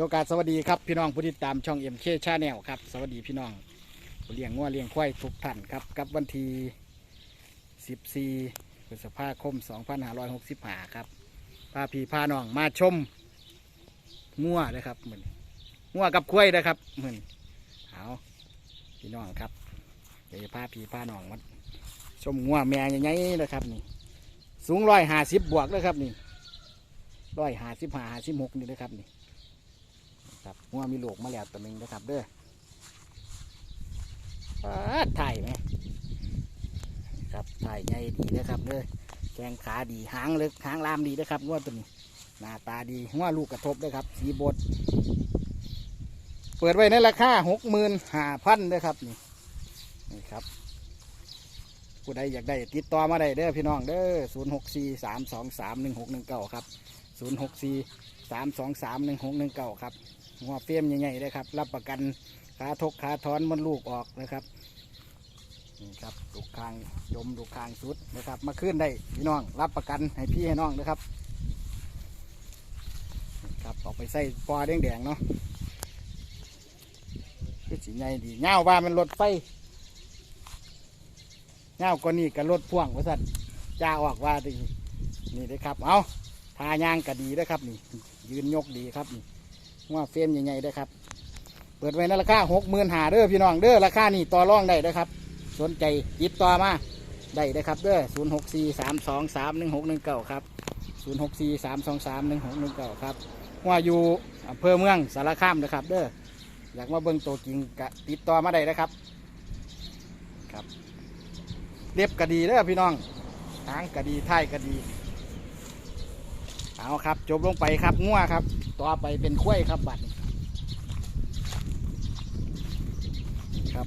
โอกาสสวัสดีครับพี่น้องผู้ติดตามช่องเอ็มเคชาแนลครับสวัสดีพี่น้องเลี้ยงงัวเลี้ยงควายทุกท่านครับกับวันที่14พฤษภาคม2565ครับพาพี่พาน้องมาชมงัวนะครับเหมือนงัวกับควายนะครับเหมือนเอาพี่น้องครับเดี๋ยวพาพี่พาน้องมาชมงัวแม่ใหญ่ๆนะครับนี่สูงร้อยห้าสิบบวกเลยครับนี่ร้อยห้าสิบห้าห้าสิบหกนี่นะครับนี่ ครับงัวมีลูกมาแล้วตัวหนึ่งนะครับเด้อถ่ายไหมครับถ่ายใหญ่ดีนะครับเด้อแกงขาดีหางเล็กหางลามดีนะครับงัวตัวนี้หน้าตาดีงัวลูกกระทบด้วยครับ สีบดเปิดไว้ในราคาหกหมื่นห้าพันนะครับนี่นี่ครับผู้ใดอยากได้ติดต่อมาได้เด้อพี่น้องเด้อศูนย์หกสี่สามสองสามหนึ่งหกหนึ่งเก้าครับศูนย์หกสี่สามสองสามหนึ่งหกหนึ่งเก้าครับ หัวเฟียมใหญ่ๆเลยครับ รับประกันขาทกขาถอนมันลูกออกนะครับนี่ครับลูกคางยมลูกคางสุดนะครับ มาขึ้นได้พี่น้อง รับประกันให้พี่ให้น้องนะครับนี่ครับออกไปใส่ปอแดงๆเนาะคือสีใหญ่ดีเงาว่ามันรถไฟเงาก็นี่กับรถพ่วงว่าสัตว์จ้าออกว่าดีนี่เลยครับ เอาทายางก็ดีนะครับนี่ ยืนยกดีครับนี่ ว่าเฟรมใหญ่ๆได้ครับ เปิดไว้ในราคาหกหมื่นหาเด้อพี่น้องเด้อราคานี่ต่อรองได้เด้ครับ สนใจติดต่อมาได้เด้ครับเด้อศูนย์หกสี่สามสองสามหนึ่งหกหนึ่งเก้าครับศูนย์หกสี่สามสองสามหนึ่งหกหนึ่งเก้าครับว่าอยู่อำเภอเมืองสารคามนะครับ เด้ออยากมาเบิ่งตัวจริงกะติดต่อมาได้นะครับครับเรียบกะดีเด้อพี่น้องหางกะดีท้ายกะดี เอาครับ จบลงไปครับงัวครับ ต่อไปเป็นข้วยครับบัดนี้ครับ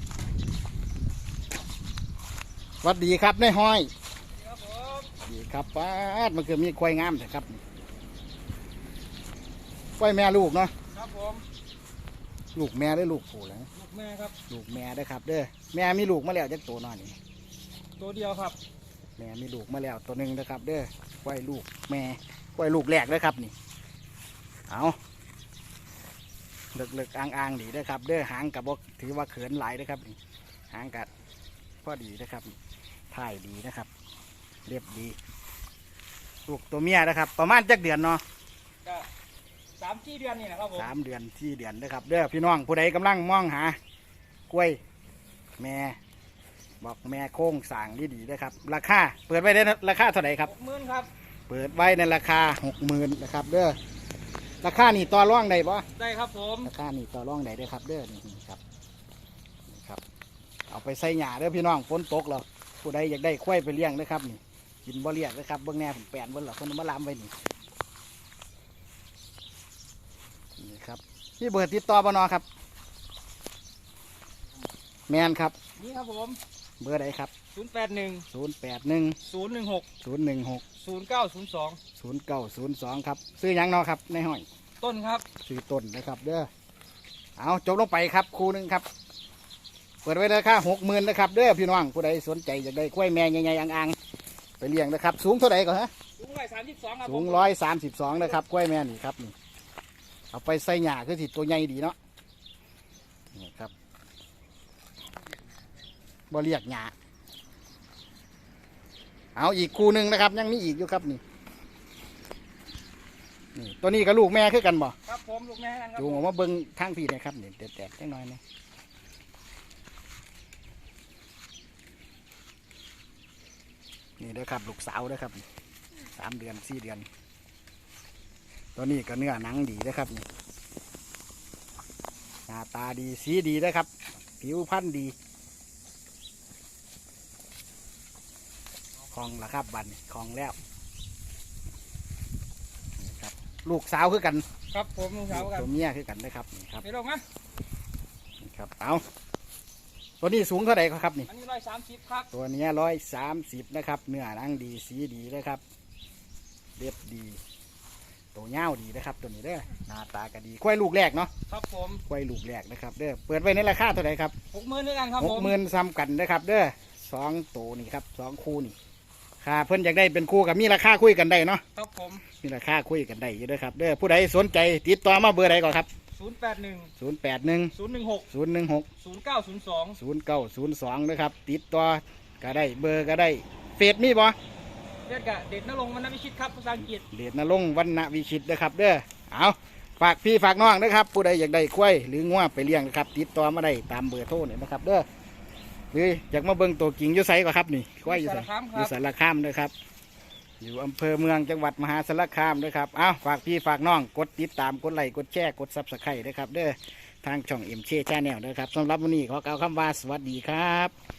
หวัดดีครับนายห้อยครับผมดีครับป้าดมันคือมีควายงามแต่ครับควายแม่ลูกเนาะครับผมลูกแม่ได้ลูกผู้แล้วลูกแม่ครับ ลูกแม่ได้อครับ เด้อแม่มีลูกมาแล้วจักตัวน้อยนี่ตัวเดียวครับ แม่มีลูกมาแล้วตัวหนึ่งนะครับ เด้อควายลูกแม่ ควายลูกแรกเด้อครับนี่ เอาเลิกเลิกอ่างอ่างๆดีเด้อครับ เด้อหางกับบกถือว่าเขินหลายเด้อครับนี่หางกัดพอดีนะครับถ่ายดีนะครับ เรียบดีลูกตัวเมียนะครับ ประมาณจักเดือนเนาะก็สามที่เดือนนี่แหละครับผมสามเดือนที่เดือนนะครับ เด้อพี่น้องผู้ใดกำลังมองหากล้วยแม่บอกแม่โค้งสร้างดีดีๆนะครับ ราคาเปิดไว้ได้ราคาเท่าไหร่ครับหกหมื่นครับ เปิดไว้ในราคาหกหมื่นนะครับเด้อราคานี่ต่อร่องได้ปะได้ครับผมราคานี่ต่อร่องได้เด้อครับเด้อนี่ครับนี่ครับ เอาไปใส่หญ้าเด้อพี่น้องฝนตกแล้วผู้ใดอยากได้ควายไปเลี้ยงนะครับนี่กินบ่เลี้ยงนะครับเบื้องแน่ผมแปลนเบิ้งหรอคนเอามาลามไว้นี่นี่ครับพี่เบอร์ติดต่อบ่นอครับ แมนครับ นี่ครับผมเบอร์ใดครับศูนย์แปดหนึ่งศูนย์แปดหนึ่งศูนย์หนึ่งหกศูนย์หนึ่งหกศูนย์เก้าศูนย์สองศูนย์เก้าศูนย์สองครับ ซื้อหยังเนอครับในห้อย ต้นครับ ซื้อต้นนะครับ เด้อ เอาจบลงไปครับคู่หนึ่งครับ เปิดไว้ราคาหกหมื่นนะครับ เด้อพี่น้องผู้ใดสนใจอยากได้กล้วยแม่ใหญ่ๆอ่างๆ ไปเลี้ยงนะครับ สูงเท่าไหร่ก่อนฮะ สูงร้อยสามสิบสองครับสูผงมร้อยสามสิบสองนะครับกล้วยแม่นี่ครับนี่ เอาไปใส่หญ้าคือสิตัวใหญ่ดีเนาะ นี่ครับ บ่เรียกหญ้าเอาอีกคู่หนึ่งนะครับ ยังมีอีกอยู่ครับนี่นี่ตัวนี้กับลูกแม่คือกันบ่ครับผมลูกแม่นั่นครับจูงออกมาเบิ้งทางพี่นะครับนี่แตกๆจังน้อยนะนี่เด้อครับลูกสาวเด้อครับสามเดือนสี่เดือน ตัวนี้ก็เนื้อหนังดีนะครับนี่หน้าตาดีสีดีนะครับ ผิวพรรณดีคล องละครับบัดนคลองแล้วนี่ครับ ลูกสาวคือกันครับผมลูกสาวกันตัวเมียคือกันนะครับนี่ครับไปลงนะนี่ครับเอาตัวนี้สูงเท่าไหร่ครับนี่อันนี้ร้อยสามสิบครับตัวเนี้ร้อยสามสิบนะครับเนื้อหนังดีสีดีนะครับเรียบดี ตัวเงาวดีนะครับ ตัวนี้เด้อหน้าตาก็ดีกล้วยลูกแรกเนาะครับผมกล้วยลูกแรกนะครับเด้อเปิดไว้ในราคาเท่าไหร่ครับหกหมื่นด้วยกันครับหผกมหมื่นซ้ำกันนะครับเด้อสองตัวนี่ครับสองคู่นี่ ค่าเพิ่นอยากได้เป็นคู่กับมีราคาคุยกันได้เนาะครับผมมีราคาคุยกันได้อยู่เด้อครับเด้อผู้ใดสนใจติดต่อมาเบอร์ใดก่อนครับศูนย์แปดหนึ่งศูนย์แปดหนึ่งศูนย์หนึ่งหกศูนย์หนึ่งหกศูนย์เก้าศูนย์สองศูนย์เก้าศูนย์สองนะครับ ติดต่อก็ได้เบอร์ก็ได้เฟซมีบ่เรียกกะเด็ดนรงค์วรรณวิชิตครับภาษาอังกฤษเดชนรงค์วรรณวิชิตนะครับเด้อเอาฝากพี่ฝากน้องนะครับ ผู้ใดอยากได้ควายหรืองัวไปเลี้ยงนะครับ ติดต่อมาได้ตามเบอร์โทรนี่นะครับเด้อ หรืออยากมาเบิ่งตัวกิ่งอยู่ไสก็ครับนี่ควายอยู่ไสอยู่สารคามนะครับ อยู่อำเภอเมืองจังหวัดมหาสารคามนะครับเอาฝากพี่ฝากน้องกดติดตามกดไลค์กดแชร์กดซับสไครต์นะครับเด้อทางช่องเอ็มเช่ชาแนลนะครับสำหรับวันนี้ขอกล่าวคำว่าสวัสดีครับ